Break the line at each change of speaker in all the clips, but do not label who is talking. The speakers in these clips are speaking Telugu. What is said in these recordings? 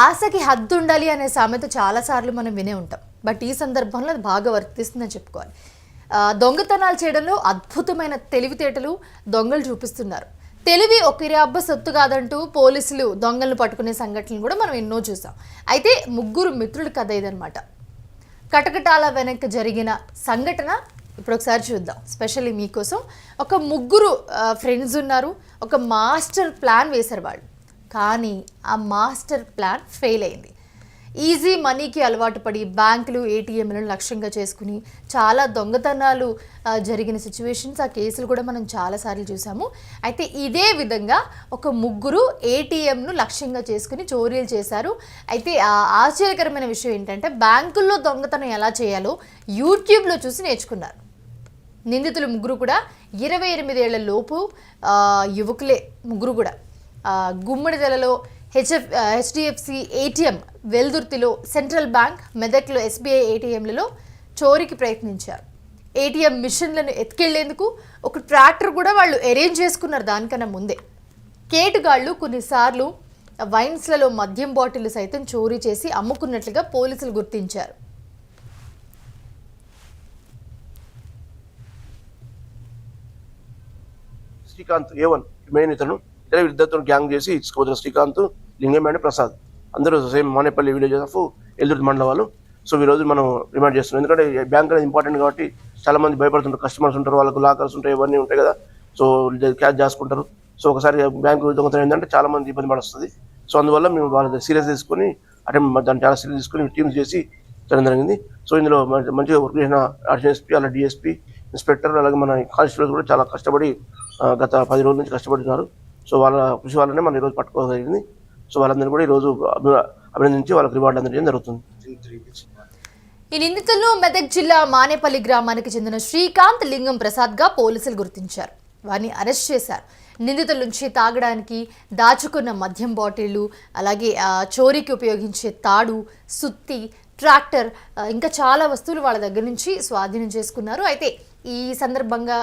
ఆశకి హద్దు ఉండాలి అనే సామెత చాలాసార్లు మనం వినే ఉంటాం. బట్ ఈ సందర్భంలో అది బాగా వర్తిస్తుందని చెప్పుకోవాలి. దొంగతనాలు చేయడంలో అద్భుతమైన తెలివితేటలు దొంగలు చూపిస్తున్నారు. తెలివి ఒకరి అబ్బ సొత్తు కాదంటూ పోలీసులు దొంగలను పట్టుకునే సంఘటనలు కూడా మనం ఎన్నో చూసాం. అయితే ముగ్గురు మిత్రుల కథ ఇదనమాట కటకటాల వెనక జరిగిన సంఘటన ఇప్పుడు ఒకసారి చూద్దాం. స్పెషల్లీ మీకోసం ఒక ముగ్గురు ఫ్రెండ్స్ ఉన్నారు. ఒక మాస్టర్ ప్లాన్ వేశారు వాళ్ళు. కానీ ఆ మాస్టర్ ప్లాన్ ఫెయిల్ అయింది. ఈజీ మనీకి అలవాటు పడి బ్యాంకులు ఏటీఎంలను లక్ష్యంగా చేసుకుని చాలా దొంగతనాలు జరిగిన సిచ్యువేషన్స్ ఆ కేసులు కూడా మనం చాలాసార్లు చూసాము. అయితే ఇదే విధంగా ఒక ముగ్గురు ఏటీఎంను లక్ష్యంగా చేసుకుని చోరీలు చేశారు. అయితే ఆశ్చర్యకరమైన విషయం ఏంటంటే బ్యాంకుల్లో దొంగతనం ఎలా చేయాలో యూట్యూబ్లో చూసి నేర్చుకున్నారు. నిందితులు ముగ్గురు కూడా ఇరవై ఎనిమిదేళ్ళ లోపు యువకులే ముగ్గురు కూడా. ఆ, హెచ్ఎఫ్ హెచ్డిఎఫ్సి ఏటీఎం వెల్దుర్తిలో సెంట్రల్ బ్యాంక్ మెదక్లో ఎస్బీఐ ఏటీఎంలలో చోరీకి ప్రయత్నించారు. ఏటీఎం మిషన్లను ఎత్తుకెళ్ళేందుకు ఒక ట్రాక్టర్ కూడా వాళ్ళు అరేంజ్ చేసుకున్నారు దానికన్నా ముందే. కేటుగాళ్ళు కొన్నిసార్లు వైన్స్లలో మద్యం బాటిల్ సైతం చోరీ చేసి అమ్ముకున్నట్లుగా పోలీసులు గుర్తించారు.
శ్రీకాంత్ ఏవన్ మెయిన్ ఇతను. ఇతర ఇద్దరితో గ్యాంగ్ చేసి ఇచ్చుకోవచ్చిన శ్రీకాంత్ లింగమేణ ప్రసాద్. అందరూ same Manepalli village of Eldurthi mandal వాళ్ళు. సో ఈ రోజు మనం రిమాండ్ చేస్తున్నాం. ఎందుకంటే బ్యాంక్ అనేది ఇంపార్టెంట్ కాబట్టి చాలా మంది భయపడుతుంటారు. కస్టమర్స్ ఉంటారు వాళ్ళకు లాకర్స్ ఉంటాయి ఇవన్నీ ఉంటాయి కదా. సో క్యాష్ చేసుకుంటారు సో ఒకసారి బ్యాంకు దొంగతనం ఏంటంటే చాలా మంది ఇబ్బంది పడుతుంది సో అందువల్ల మేము వాళ్ళ సీరియస్ తీసుకొని అంటే దాన్ని చాలా సీరియస్ తీసుకొని టీమ్స్ చేసి చేయడం జరిగింది. సో ఇందులో మంచిగా వర్క్ చేసిన ఆర్టీఎస్పీ అలా డిఎస్పీ ఇన్స్పెక్టర్ అలాగే మన కానిస్టేబుల్స్ కూడా చాలా కష్టపడి గత పది రోజుల నుంచి కష్టపడుతున్నారు. సో వాళ్ళ కృషి వల్లనే మనం ఈరోజు పట్టుకోగలిగింది సో వాళ్ళందరినీ కూడా ఈరోజు అభినందించి వాళ్ళకి రివార్డు అందజేయడం జరుగుతుంది.
ఈ నిందితులను మెదక్ జిల్లా మానేపల్లి గ్రామానికి చెందిన శ్రీకాంత్ లింగం ప్రసాద్గా పోలీసులు గుర్తించారు. వారిని అరెస్ట్ చేశారు. నిందితుల నుంచి తాగడానికి దాచుకున్న మద్యం బాటిళ్ళు అలాగే చోరీకి ఉపయోగించే తాడు సుత్తి ట్రాక్టర్ ఇంకా చాలా వస్తువులు వాళ్ళ దగ్గర నుంచి స్వాధీనం చేసుకున్నారు. అయితే ఈ సందర్భంగా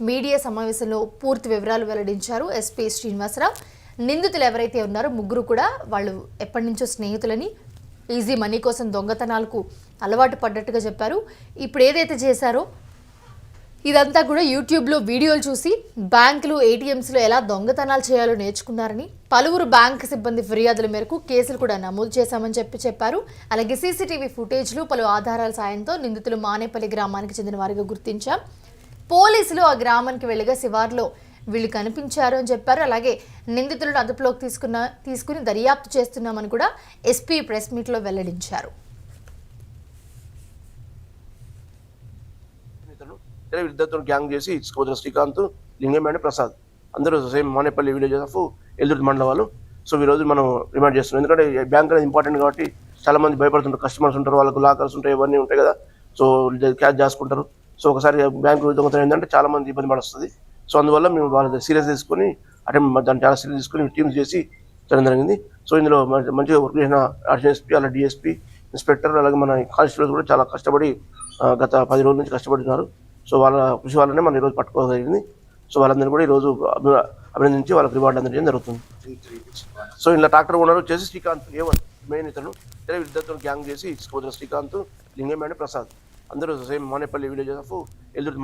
మీడియా సమావేశంలో పూర్తి వివరాలు వెల్లడించారు ఎస్పీ శ్రీనివాసరావు. నిందితులు ఎవరైతే ఉన్నారో ముగ్గురు కూడా వాళ్ళు ఎప్పటి నుంచో స్నేహితులని ఈజీ మనీ కోసం దొంగతనాలకు అలవాటు పడ్డట్టుగా చెప్పారు. ఇప్పుడు ఏదైతే చేశారో ఇదంతా కూడా యూట్యూబ్లో వీడియోలు చూసి బ్యాంకులు ఏటీఎంస్లో ఎలా దొంగతనాలు చేయాలో నేర్చుకున్నారని పలువురు బ్యాంక్ సిబ్బంది ఫిర్యాదుల మేరకు కేసులు కూడా నమోదు చేశామని చెప్పి చెప్పారు. అలాగే సీసీటీవీ ఫుటేజ్లు పలు ఆధారాల సాయంతో నిందితులు మానేపల్లి గ్రామానికి చెందిన వారిగా గుర్తించాం. పోలీసులు ఆ గ్రామానికి వెళ్ళగా శివార్లో వీళ్ళు కనిపించారు అని చెప్పారు. అలాగే నిందితులను అదుపులోకి తీసుకున్న తీసుకుని దర్యాప్తు చేస్తున్నామని కూడా ఎస్పీ ప్రెస్ మీట్లో వెల్లడించారు.
గ్యాంగ్ చేసి ఇచ్చుకోవచ్చిన శ్రీకాంత్ లింగమేణ ప్రసాద్. అందరూ same Manepalli village of Eldurthi mandal వాళ్ళు. సో ఈ రోజు మనం రిమాండ్ చేస్తున్నాం. ఎందుకంటే బ్యాంక్ అనేది ఇంపార్టెంట్ కాబట్టి చాలా మంది భయపడుతుంటారు. కస్టమర్స్ ఉంటారు వాళ్ళకు లాకర్స్ ఉంటాయి ఇవన్నీ ఉంటాయి కదా. సో క్యాష్ చేసుకుంటారు సో ఒకసారి బ్యాంకు దొంగతనం ఏంటంటే చాలా మంది ఇబ్బంది పడుతుంది సో అందువల్ల మేము వాళ్ళ సీరియస్ తీసుకొని అంటే దాన్ని చాలా సీరియస్ తీసుకొని టీమ్స్ చేసి చేయడం జరిగింది. సో ఇందులో మంచిగా వర్క్ చేసిన ఆర్టీఎస్పీ అలా డిఎస్పీ ఇన్స్పెక్టర్ అలాగే మన కానిస్టేబుల్స్ కూడా చాలా కష్టపడి గత పది రోజుల నుంచి కష్టపడుతున్నారు. సో వాళ్ళ కృషి వల్లనే మనం ఈరోజు పట్టుకోగలిగింది సో వాళ్ళందరినీ కూడా ఈరోజు అభి- అభినందించి వాళ్ళకి రివార్డు అందజేయడం జరుగుతుంది. సో ఇలా ట్రాక్టర్ ఓనర్ వచ్చేసి శ్రీకాంత్ ఏ మెయిన్ ఇతను. ఇద్దరు గ్యాంగ్ చేసి ఇచ్చుకోవచ్చిన శ్రీకాంత్ లింగమేణ ప్రసాద్. అందరూ same Monepalli village of Eldurthi